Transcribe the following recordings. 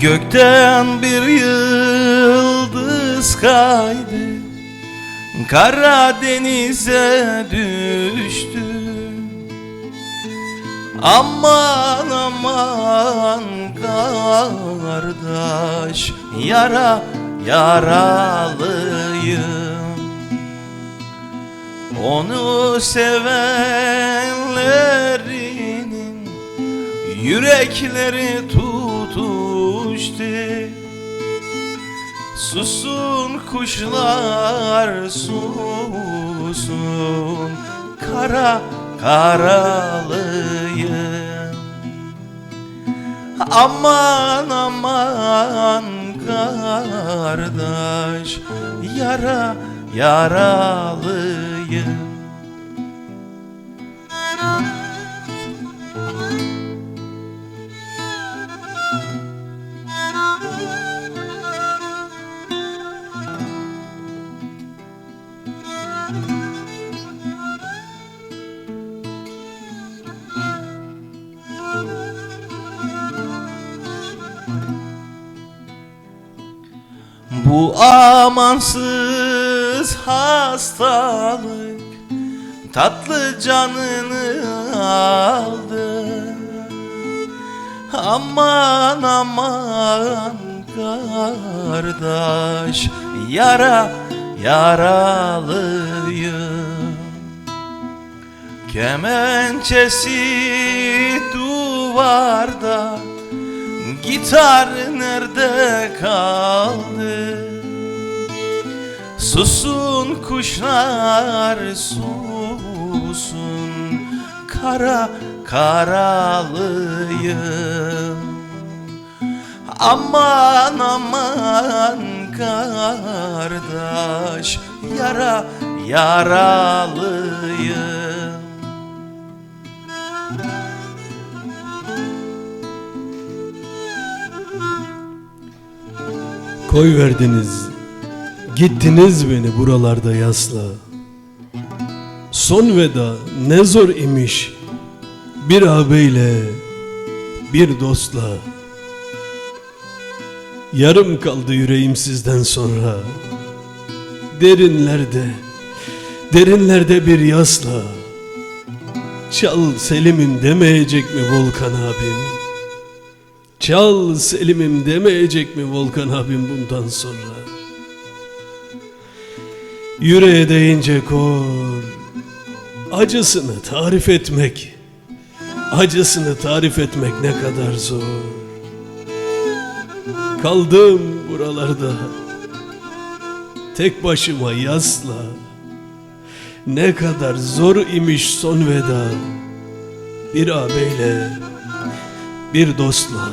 Gökten bir yıldız kaydı Karadeniz'e düştü. Aman aman kardeş Yara yaralıyım. Onu sevenlerinin Yürekleri tutuştu Susun kuşlar susun Kara karalıyım. Aman aman kardeş Yara yaralıyım Bu amansız hastalık tatlı canını aldı. Aman aman kardeş yara yaralıyım. Kemençesi duvarda Gitar nerede kaldı? Susun kuşlar susun Kara karalıyım Aman aman kardeş Yara yaralıyım Koy verdiniz, gittiniz beni buralarda yasla. Son veda ne zor imiş, bir ağabeyle, bir dostla. Yarım kaldı yüreğim sizden sonra. Derinlerde, derinlerde bir yasla. Çal Selim'im demeyecek mi Volkan abim? Çal Selim'im demeyecek mi Volkan abim bundan sonra? Yüreğe değince kor, acısını tarif etmek, acısını tarif etmek ne kadar zor. Kaldım buralarda, tek başıma yasla. Ne kadar zor imiş son veda, bir ağabeyle, bir dostla.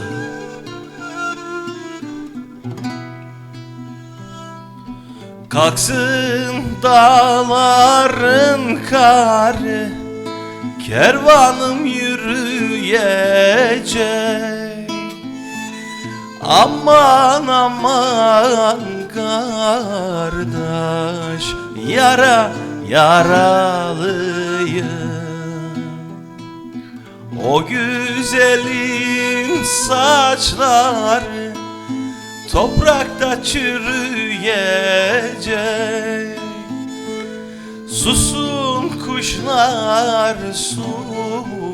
Kalksın dağların karı Kervanım yürüyecek Aman aman kardeş Yara yaralıyım O güzelin saçları Toprakta çürüyecek. Susun kuşlar susun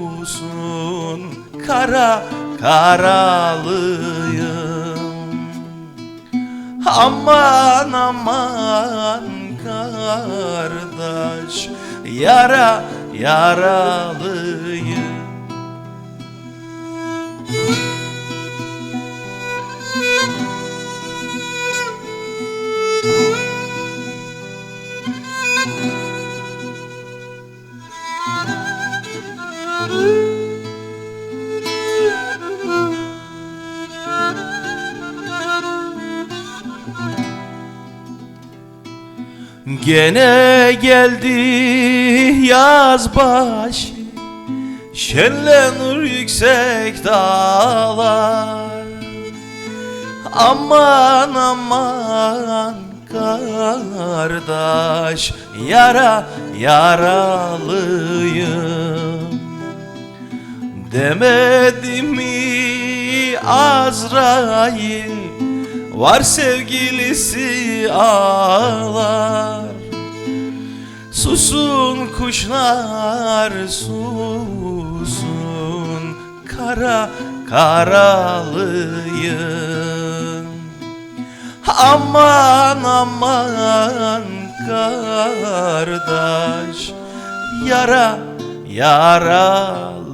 Kara karalıyım. Aman aman kardeş Yara yaralıyım Gene geldi yaz başı Şenlenir yüksek dağlar. Aman aman kardeş Yara yaralıyım. Demedim mi Azrail Var sevgilisi ağlar Susun kuşlar susun. Kara karalıyım. Aman aman kardeş. Yara yaralıyım